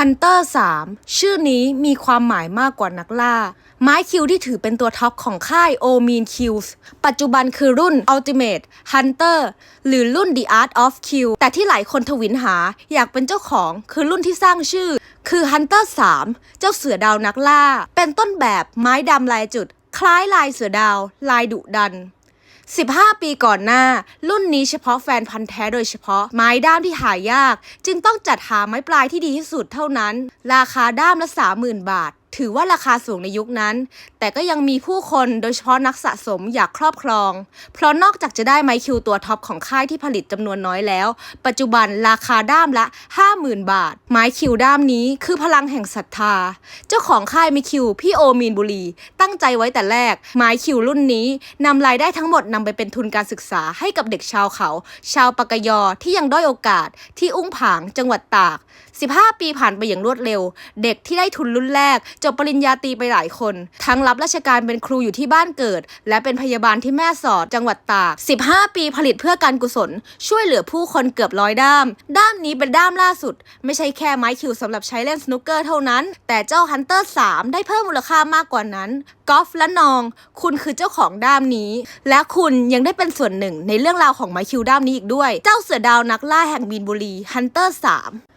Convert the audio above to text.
Hunter 3 ชื่อนี้มีความหมายมากกว่านักล่า ไม้คิวที่ถือเป็นตัวท็อปของค่าย o m e a n Kills ปัจจุบันคือรุ่น Ultimate Hunter หรือรุ่น The Art of Kill แต่ที่หลายคนทวินหาอยากเป็นเจ้าของคือรุ่นที่สร้างชื่อ คือ Hunter 3 เจ้าเสือดาวนักล่า เป็นต้นแบบไม้ดำลายจุด คล้ายลายเสือดาว ลายดุดัน 15 ปีก่อนหน้า รุ่นนี้เฉพาะแฟนพันธ์แท้โดยเฉพาะ ไม้ด้ามที่หายาก จึงต้องจัดหาไม้ปลายที่ดีที่สุดเท่านั้น ราคาด้ามละ 30,000 บาท ถือว่าราคาสูงในยุคนั้น แต่ก็ยังมีผู้คนโดยเฉพาะนักสะสมอยากครอบครอง เพราะนอกจากจะได้ไมคิวตัวท็อปของค่ายที่ผลิตจำนวนน้อยแล้ว ปัจจุบันราคาด้ามละ 50,000 บาท ไม้คิวด้ามนี้คือพลังแห่งศรัทธา เจ้าของค่ายไมคิวพี่โอมีนบุรี ตั้งใจไว้แต่แรก ไม้คิวรุ่นนี้นำรายได้ทั้งหมดนำไปเป็นทุนการศึกษาให้กับเด็กชาวเขา ชาวปากยอที่ยังด้อยโอกาสที่อุ้งผางจังหวัดตาก 15 ปีผ่านไปอย่างรวดเร็ว เด็กที่ได้ทุนรุ่นแรกจบปริญญาตรีไปหลายคน ทั้งรับราชการเป็นครูอยู่ที่บ้านเกิด และเป็นพยาบาลที่แม่สอดจังหวัดตาก 15 ปีผลิตเพื่อการกุศล ช่วยเหลือผู้คนเกือบร้อยด้าม ด้ามนี้เป็นด้ามล่าสุด ไม่ใช่แค่ไม้คิวสำหรับใช้เล่นสนุกเกอร์เท่านั้น แต่เจ้าฮันเตอร์3ได้เพิ่มมูลค่ามากกว่านั้นกอล์ฟและนอง คุณคือเจ้าของด้ามนี้ และคุณยังได้เป็นส่วนหนึ่งในเรื่องราวของไม้คิวด้ามนี้อีกด้วย เจ้าเสือดาวนักล่าแห่งมีนบุรีฮันเตอร์3